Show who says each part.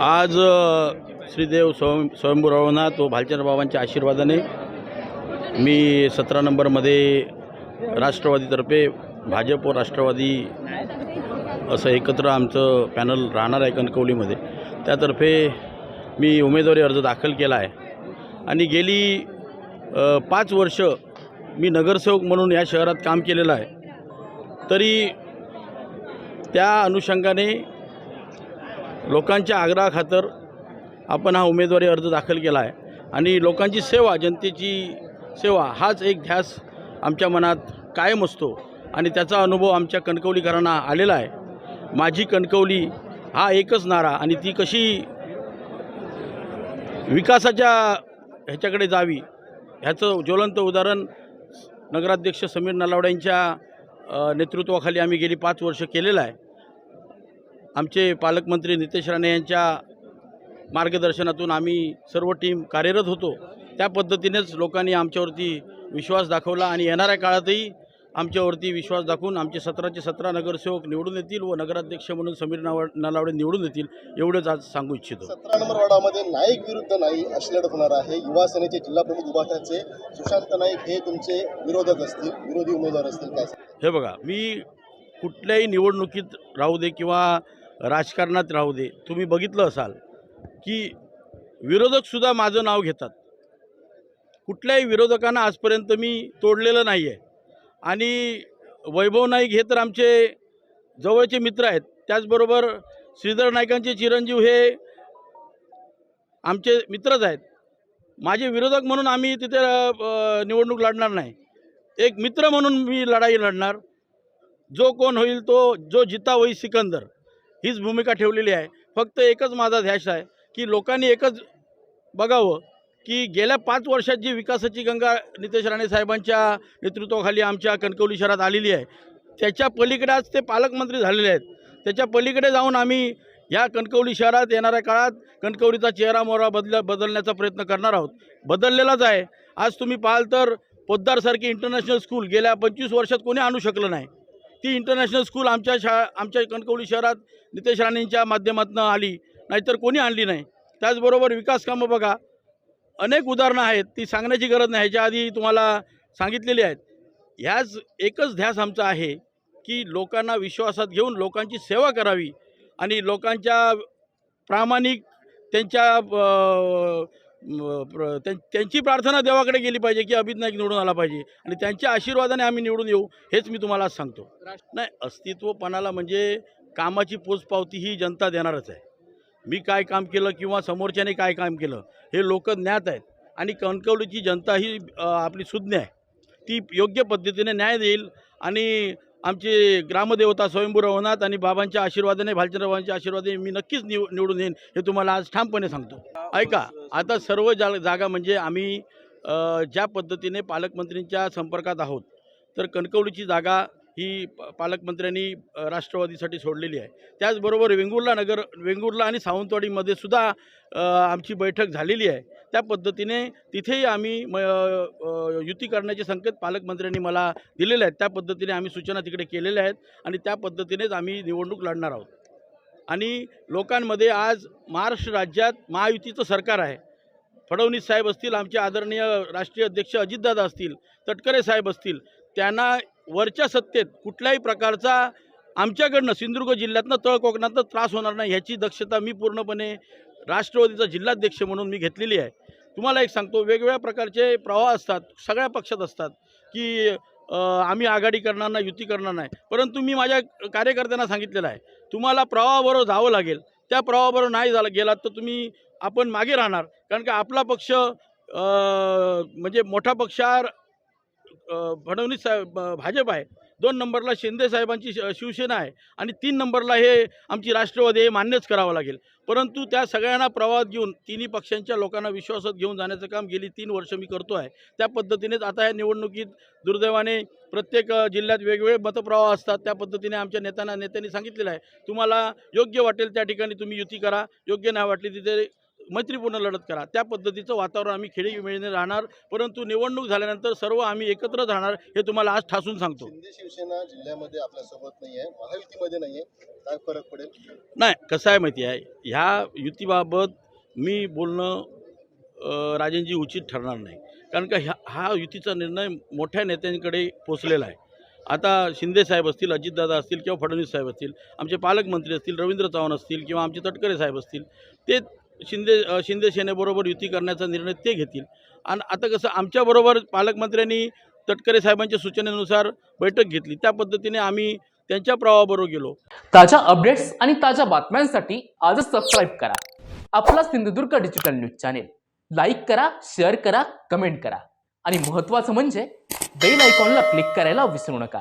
Speaker 1: आज श्रीदेव स्वयं स्वयंभू रवनाथ व भालचंद्र बाबांच्या आशीर्वादाने मी सतरा नंबरमध्ये राष्ट्रवादीतर्फे भाजप व राष्ट्रवादी असं एकत्र आमचं पॅनल राहणार आहे कणकवलीमध्ये. त्यातर्फे मी उमेदवारी अर्ज दाखल केला आहे. आणि गेली पाच वर्ष मी नगरसेवक म्हणून या शहरात काम केलेलं आहे. तरी त्या अनुषंगाने लोकांच्या आग्रहाखातर आपण हा उमेदवारी अर्ज दाखल केला आहे. आणि लोकांची सेवा जनतेची सेवा हाच एक ध्यास आमच्या मनात कायम असतो. आणि त्याचा अनुभव आमच्या कणकवलीकरांना आलेला आहे. माझी कणकवली हा एकच नारा आणि ती कशी विकासाच्या ह्याच्याकडे जावी ह्याचं ज्वलंत उदाहरण नगराध्यक्ष समीर नलावड्यांच्या नेतृत्वाखाली आम्ही गेली पाच वर्ष केलेलं आहे. आमचे पालकमंत्री नितेश राणे यांच्या मार्गदर्शनातून आम्ही सर्व टीम कार्यरत होतो. त्या पद्धतीनेच लोकांनी आमच्यावरती विश्वास दाखवला आणि येणाऱ्या काळातही आमच्यावरती विश्वास दाखवून आमचे सतराचे सतरा नगरसेवक निवडून येतील व नगराध्यक्ष म्हणून समीर नाव नलावडे निवडून येतील एवढंच आज सांगू इच्छितो.
Speaker 2: सतरा नंबर वॉर्डामध्ये नाईक विरुद्ध नाही अशी लढत होणार आहे. युवा सेनेचे जिल्हा प्रमुख विभागाचे सुशांत नाईक हे तुमचे विरोधक असतील विरोधी उमेदवार असतील काय
Speaker 1: हे बघा मी कुठल्याही निवडणुकीत राहू दे किंवा राजकारणात राहू दे. तुम्ही बघितलं असाल की विरोधकसुद्धा माझं नाव घेतात. कुठल्याही विरोधकांना आजपर्यंत मी तोडलेलं नाही आहे आणि वैभव नाईक हे तर आमचे जवळचे मित्र आहेत. त्याचबरोबर श्रीधर नाईकांचे चिरंजीव हे आमचे मित्रच आहेत. माझे विरोधक म्हणून आम्ही तिथे निवडणूक लढणार नाही. एक मित्र म्हणून मी लढाई लढणार. जो कोण होईल तो जो जिता होईल सिकंदर. हीच भूमिका ठेवलेली आहे. फक्त एकच माझा ध्यास आहे की लोकांनी एकच बघावं की गेल्या पाच वर्षात जी विकासाची गंगा नितेश राणे साहेबांच्या नेतृत्वाखाली आमच्या कणकवली शहरात आलेली आहे त्याच्या पलीकडे आज ते पालकमंत्री झालेले आहेत. त्याच्या पलीकडे जाऊन आम्ही या कणकवली शहरात येणाऱ्या काळात कणकवलीचा चेहरा मोहरा बदल बदलण्याचा प्रयत्न करणार आहोत. बदललेलाच आहे. आज तुम्ही पाहाल तर पोद्दारसारखी इंटरनॅशनल स्कूल गेल्या पंचवीस वर्षात कोणी आणू शकलं नाही. ती इंटरनॅशनल स्कूल आमच्या शा आमच्या कणकवली शहरात नितेश राणेंच्या माध्यमातून आली. नाहीतर कोणी आणली नाही. त्याचबरोबर विकास कामं बघा. अनेक उदाहरणं आहेत. ती सांगण्याची गरज नाही. ह्याच्या आधी तुम्हाला सांगितलेली आहेत. ह्याच एकच ध्यास आमचा आहे की लोकांना विश्वासात घेऊन लोकांची सेवा करावी. आणि लोकांच्या प्रामाणिक त्यांच्या प्र- त्यां- त्यांची प्रार्थना देवाकडे गेली पाहिजे की अभित नाईक निवडून आला पाहिजे आणि त्यांच्या आशीर्वादाने आम्ही निवडून येऊ हेच मी तुम्हाला आज सांगतो. नाही अस्तित्वपणाला म्हणजे कामाची पोचपावती ही जनता देणारच आहे. मी काय काम केलं किंवा समोरच्याने काय काम केलं हे लोक ज्ञात आहेत आणि कणकवलीची जनता ही आपली सुज्ञ आहे. ती योग्य पद्धतीने न्याय देईल आणि आमचे ग्रामदेवता स्वयंभू रवनाथ आणि बाबांच्या आशीर्वादाने भालचंद्र बाबांच्या आशीर्वादाने मी नक्कीच निव निवडून येईन हे तुम्हाला आज ठामपणे सांगतो. ऐका आता सर्व जा जागा म्हणजे आम्ही ज्या पद्धतीने पालकमंत्रींच्या संपर्कात आहोत तर कणकवलीची जागा ही पालकमंत्र्यांनी राष्ट्रवादीसाठी सोडलेली आहे. त्याचबरोबर वेंगुर्ला नगर वेंगुर्ला आणि सावंतवाडीमध्ये सुद्धा आमची बैठक झालेली आहे. त्या पद्धतीने तिथेही आम्ही म युती करण्याचे संकेत पालकमंत्र्यांनी मला दिलेले आहेत. त्या पद्धतीने आम्ही सूचना तिकडे केलेल्या आहेत आणि त्या पद्धतीनेच आम्ही निवडणूक लढणार आहोत. आणि लोकांमध्ये आज महाराष्ट्र राज्यात महायुतीचं सरकार आहे. फडणवीस साहेब असतील आमचे आदरणीय राष्ट्रीय अध्यक्ष अजितदादा असतील तटकरे साहेब असतील त्यांना वरच्या सत्तेत कुठल्याही प्रकारचा आमच्याकडनं सिंधुदुर्ग जिल्ह्यातनं तळ कोकणातनं त्रास होणार नाही ह्याची दक्षता मी पूर्णपणे राष्ट्रवादीचा जिल्हाध्यक्ष म्हणून मी घेतलेली आहे. तुम्हाला एक सांगतो वेगवेगळ्या प्रकारचे प्रवाह असतात सगळ्या पक्षात असतात की आम्ही आघाडी करणार नाही युती करणार नाही. परंतु मी माझ्या कार्यकर्त्यांना सांगितलेलं आहे तुम्हाला प्रवाहाबरोबर जावं लागेल. त्या प्रवाहाबरोबर नाही झाला गेलात तर तुम्ही आपण मागे राहणार. कारण का आपला पक्ष म्हणजे मोठा पक्षार फडणवीस भाजप आहे. दोन नंबरला शिंदे साहेबांची श- शिवसेना आहे आणि तीन नंबरला हे आमची राष्ट्रवादी हे मान्यच करावं लागेल. परंतु त्या सगळ्यांना प्रवाहात घेऊन तिन्ही पक्षांच्या लोकांना विश्वासात घेऊन जाण्याचं काम गेली तीन वर्ष मी करतो आहे. त्या पद्धतीनेच आता या निवडणुकीत दुर्दैवाने प्रत्येक जिल्ह्यात वेगवेगळे मतप्रवाह असतात. त्या पद्धतीने आमच्या नेत्यांना नेत्यांनी सांगितलेलं आहे. तुम्हाला योग्य वाटेल त्या ठिकाणी तुम्ही युती करा. योग्य नाही वाटली तिथे मैत्रीपूर्ण लढत करा. त्या पद्धतीचं वातावरण आम्ही खेळीमेळीने राहणार परंतु निवडणूक झाल्यानंतर सर्व आम्ही एकत्रच राहणार हे तुम्हाला आज ठासून सांगतो.
Speaker 2: शिवसेना जिल्ह्यामध्ये आपल्यासोबत नाही आहे महायुतीमध्ये नाही आहे काय फरक पडेल?
Speaker 1: नाही कसं आहे माहिती आहे ह्या युतीबाबत मी बोलणं राजेंजी उचित ठरणार नाही. कारण का ह्या हा युतीचा निर्णय मोठ्या नेत्यांकडे पोचलेला आहे. आता शिंदे साहेब असतील अजितदादा असतील किंवा फडणवीस साहेब असतील आमचे पालकमंत्री असतील रवींद्र चव्हाण असतील किंवा आमचे तटकरे साहेब असतील ते शिंदे शिंदे सेनेबरोबर युती करण्याचा निर्णय ते घेतील. आणि आता कसं आमच्याबरोबर पालकमंत्र्यांनी तटकरे साहेबांच्या सूचनेनुसार बैठक घेतली. त्या पद्धतीने आम्ही त्यांच्या प्रवाहाबरोबर गेलो.
Speaker 3: ताज्या अपडेट्स आणि ताज्या बातम्यांसाठी आजच सबस्क्राईब करा. आपला Sindhudurg digital news channel like करा शेअर करा कमेंट करा. आणि महत्त्वाचं म्हणजे बेल आयकॉनला क्लिक करायला विसरू नका.